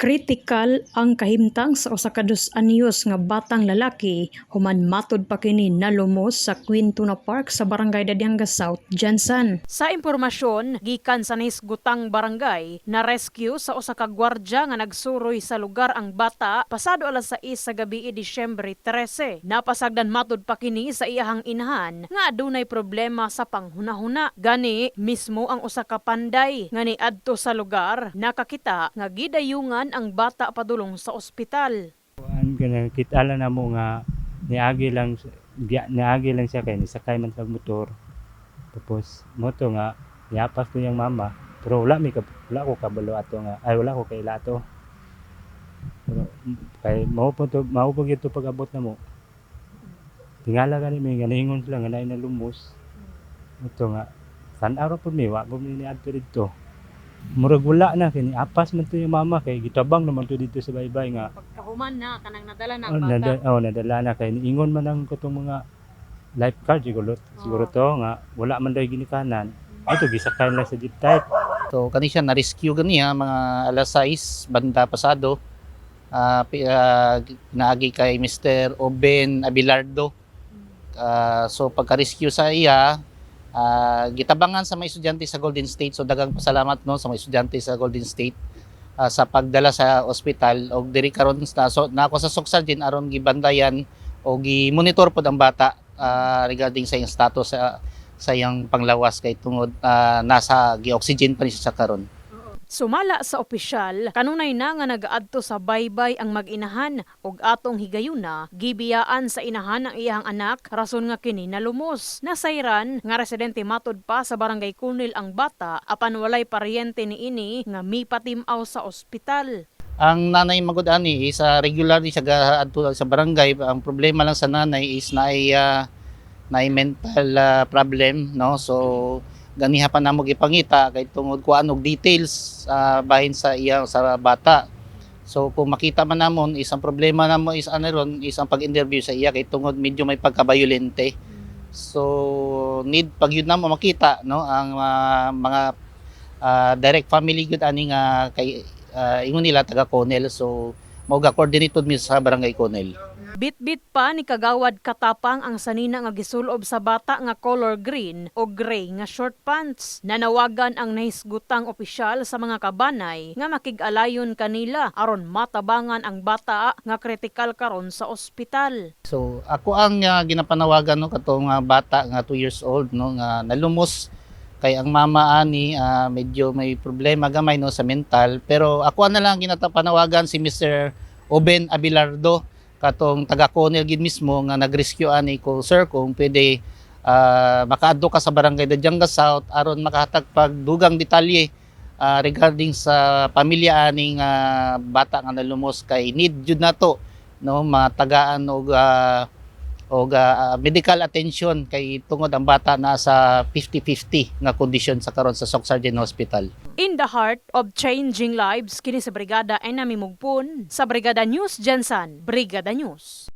Kritikal ang kahimtang sa usa ka anyos nga batang lalaki human matod pa kini nalumos sa Quintuna Park sa Barangay Dadianga South, Jansan. Sa impormasyon gikan sa nisgutang barangay na rescue sa usa ka gwardya nga nagsuroy sa lugar ang bata pasado alas 6 sa gabi Disyembre 13. Napasagdan matod pa kini sa iyahang inahan nga adunay problema sa panghunahuna. Gani mismo ang usa ka panday nga niadto sa lugar nakakita nga gidayungan ang bata padulong sa ospital. Ang kita lang na mo nga niagi lang niagi lang siya kay nisakay man sa motor. Tapos moto nga niapas ko yung mama. Pero wala mi ka wala ko kabalo ato nga ay wala ko kay lato. Pero kay mao po to mao po gito pag-abot na mo. Tingala gani mi nga naingon sila nga na lumos. Moto nga san araw po mi wa mi niadto dito. Murag wala na kini apas man to yung mama kay gitabang naman to dito sa baybay nga Pagkahuman na kanang nadala Oh, nada, oh, nadala na kay niingon man ang katong mga lifeguard siguro siguro to nga wala man daw ginikanan. Ito gisakay lang sa jeep type. So kani siya na-rescue gani ha, mga alas 6 banda pasado. Ah pi- ah, naagi kay Mr. Oben Abilardo. Ah, so pagka-rescue sa iya, ah, gitabangan sa mga estudyante sa Golden State. So dagang pasalamat no sa mga estudyante sa Golden State ah, sa pagdala sa ospital og diri karon na so nako sa Soksal din aron gibandayan o gi-monitor pod ang bata ah, regarding sa iyang status sa sa iyang panglawas kay tungod ah, nasa gi-oxygen pa ni siya sa karon. Sumala sa opisyal, kanunay na nga nagaadto sa baybay ang mag-inahan ug atong higayuna, gibiyaan sa inahan ang iyang anak rason nga kini nalumos. Nasayran nga residente matod pa sa barangay Kunil ang bata apan walay paryente ni ini nga mipatimaw sa ospital. Ang nanay magud ani is ah, regular siya gaadto sa barangay. Ang problema lang sa nanay is na ay mental ah, problem no. So ganiha pa namo gipangita kay tungod kuan og details ah, bahin sa iya sa bata. So kung makita man namon isang problema namo is ano ron isang pag-interview sa iya kay tungod medyo may pagkabayolente. So need pag yun namo makita no ang ah, mga ah, direct family gud ani nga kay ah, ingon nila taga Conel so mao ga coordinated mi sa barangay Conel. Bit-bit pa ni kagawad katapang ang sanina nga gisulob sa bata nga color green o gray nga short pants. Nanawagan ang nahisgutang opisyal sa mga kabanay nga makig-alayon kanila aron matabangan ang bata nga kritikal karon sa ospital. So ako ang ah, ginapanawagan no katong nga bata nga 2 years old no nga nalumos kay ang mama ani ah, medyo may problema gamay no sa mental pero ako na lang ginapanawagan si Mr. Oben Abilardo katong taga Conel gid mismo nga nag-rescue ani ko sir kung pwede ah, makaadto ka sa barangay Dadyanga South aron makahatag pag dugang detalye ah, regarding sa pamilya aning ah, bata nga nalumos kay need jud nato no matagaan og ah, og ah, medical attention kay tungod ang bata na sa 50-50 nga kondisyon sa karon sa Socsargen Hospital. In the heart of changing lives kini sa Brigada ay namimugpon sa Brigada News Jensen, Brigada News.